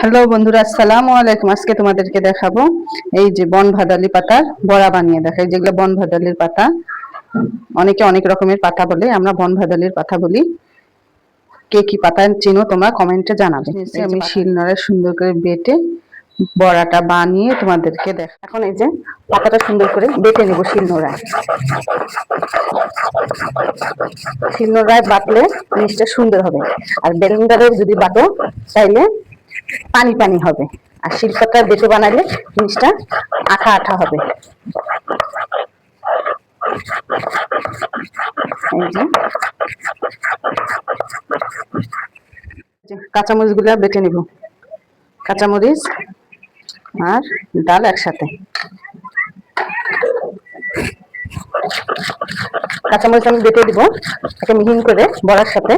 Hello বন্ধুরা আসসালামু আলাইকুম। আজকে তোমাদেরকে দেখাবো এই যে বন ভাদালি পাতার বড়া বানিয়ে দেখাই যেগুলো বন ভাদালির পাতা। অনেকে অনেক রকমের পাতা বলে আমরা বন ভাদালির পাতা বলি। কে কি পাতা চিনো তোমরা কমেন্টে জানাবে। আমি শিলনোড়ায় সুন্দর করে বেটে বড়াটা বানিয়ে তোমাদেরকে দেখ এখন এই যে পাতাটা সুন্দর করে বেটে নেব শিলনোড়ায় শিলনোড়ায় বাটলে জিনিসটা সুন্দর হবে। আর বেলেন্ডারের যদি বাটো তাইলে পানি পানি হবে। আর শিলপাতা বেটে বানালে জিনিসটা আঠা আঠা হবে। কাঁচামরিচগুলা বেটে নিব। কাঁচামরিচ আর ডাল একসাথে। কাঁচামরিচ আমি বেটে দিব একে মিহিন করে বড়ার সাথে।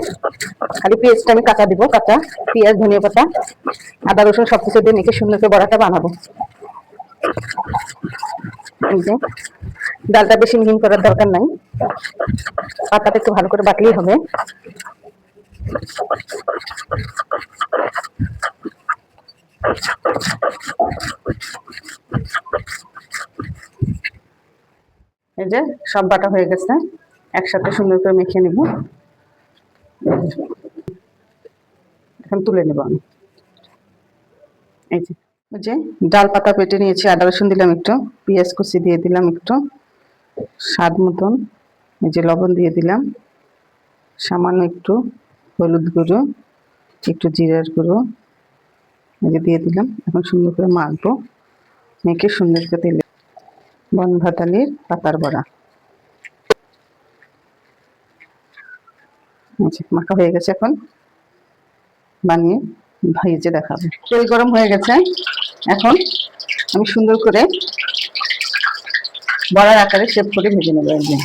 খালি পেঁয়াজটা আমি কাঁচা দিব, কাঁচা পেঁয়াজ, ধনিয়া পাতা, আদা, রসুন সব কিছু দিয়ে মেখে সুন্দর করে বড়াটা বানাবো। ডালটা বেশি মিহিন করার দরকার নাই। পাতাটা একটু ভালো করে বাটলেই হবে। এই যে, সব বাটা হয়ে গেছে। একসাথে সুন্দর করে মেখে নেব। এখন তুলে নেব আমি। এই যে যে ডাল পাতা পেটে নিয়েছি, আদা রসুন দিলাম একটু, পেঁয়াজ কুচি দিয়ে দিলাম একটু, স্বাদ মতন, এই যে লবণ দিয়ে দিলাম, সামান্য একটু হলুদ গুঁড়ো, একটু জিরার গুঁড়ো, এই দিয়ে দিলাম। এখন সুন্দর করে মাখবো, মেখে সুন্দর করে তেলে। বন ভাতালির পাতার বড়া। মাখা হয়ে গেছে এখন। বানিয়ে ভেজে দেখাবো। তেল গরম হয়ে গেছে। এখন আমি সুন্দর করে বড়ার আকারে শেপ করে ভেজে নেব যে